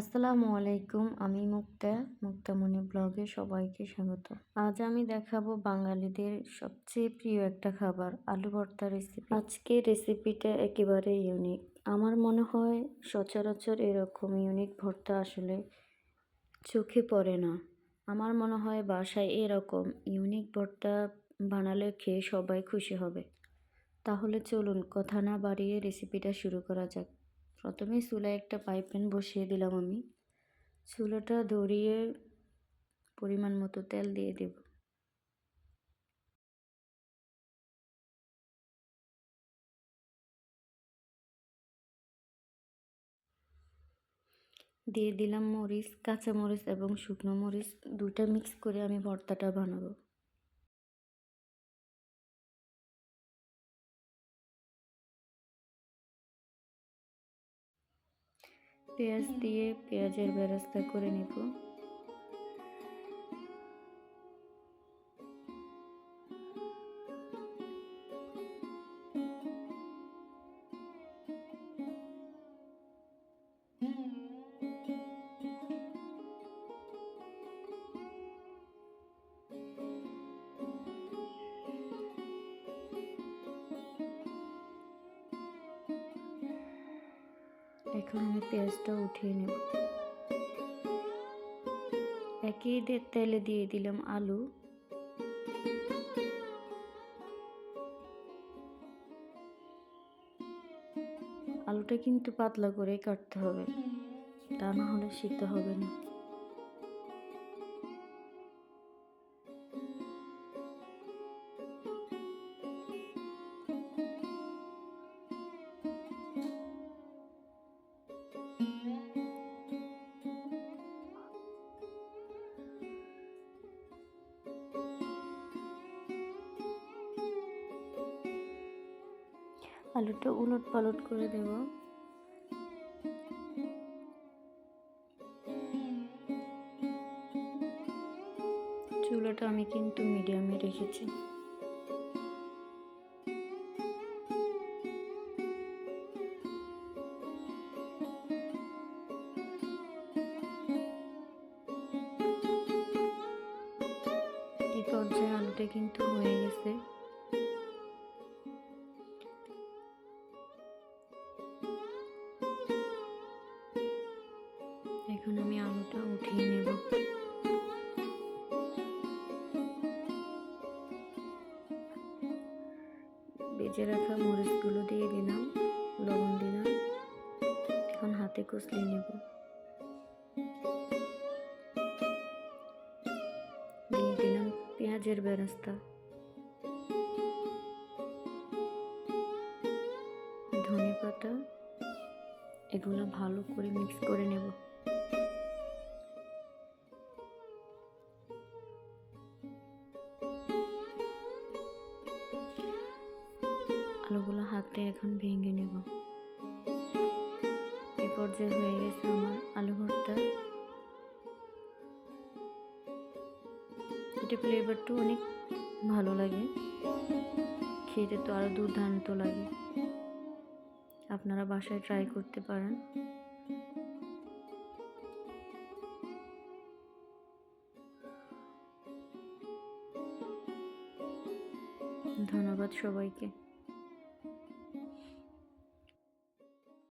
আসসালামু আলাইকুম, আমি মুক্তা মুক্তামণি ব্লগে সবাইকে স্বাগত। আজ আমি দেখাবো বাঙালিদের সবচেয়ে প্রিয় একটা খাবার, আলু ভর্তা রেসিপি আজকে রেসিপিটা একেবারে ইউনিক আমার মনে হয় সচরাচর এরকম ইউনিক ভর্তা আসলে চোখে পড়ে না। আমার মনে হয় বাসায় এরকম ইউনিক ভর্তা বানালে খেয়ে সবাই খুশি হবে। তাহলে চলুন, কথা না বাড়িয়ে রেসিপিটা শুরু করা যাক। প্রথমে চুলায় একটা পাইপ প্যান বসিয়ে দিলাম আমি। চুলাটা ধরিয়ে পরিমাণ মতো তেল দিয়ে দেব। দিয়ে দিলাম মরিচ কাঁচা মরিচ এবং শুকনো মরিচ। দুটা মিক্স করে আমি ভর্তাটা বানাবো। পেঁয়াজ দিয়ে পেঁয়াজের ব্যবস্থা করে নেব। এখন আমি পেঁয়াজটা উঠিয়ে নেব। একই তেলে দিয়ে দিলাম আলু। আলুটা কিন্তু পাতলা করে কাটতে হবে। তা না হলে সিদ্ধ হবে না। আলুটা উলট পালট করে দেব। চুলাটা আমি কিন্তু মিডিয়ামে রেখেছি। আলুটা কিন্তু হয়ে গেছে। এখন আমি আলুটা উঠিয়ে নেব। বেজে রাখা মরিচগুলো দিয়ে দিলাম, লবণ দিলাম, এখন হাতে কষলে নেব। পেঁয়াজের বেরেস্তা ধনে পাতা, এগুলো ভালো করে মিক্স করে নেব। আলুগুলো হাতে এখন ভেঙে নেব। এ পর্যায়ে হয়ে গেছে আমার আলু ভর্তা এটা ফ্লেভারটা অনেক ভালো লাগে। খেতে তো আরও দুর্দান্ত লাগে। আপনারা বাসায় ট্রাই করতে পারেন। ধন্যবাদ সবাইকে।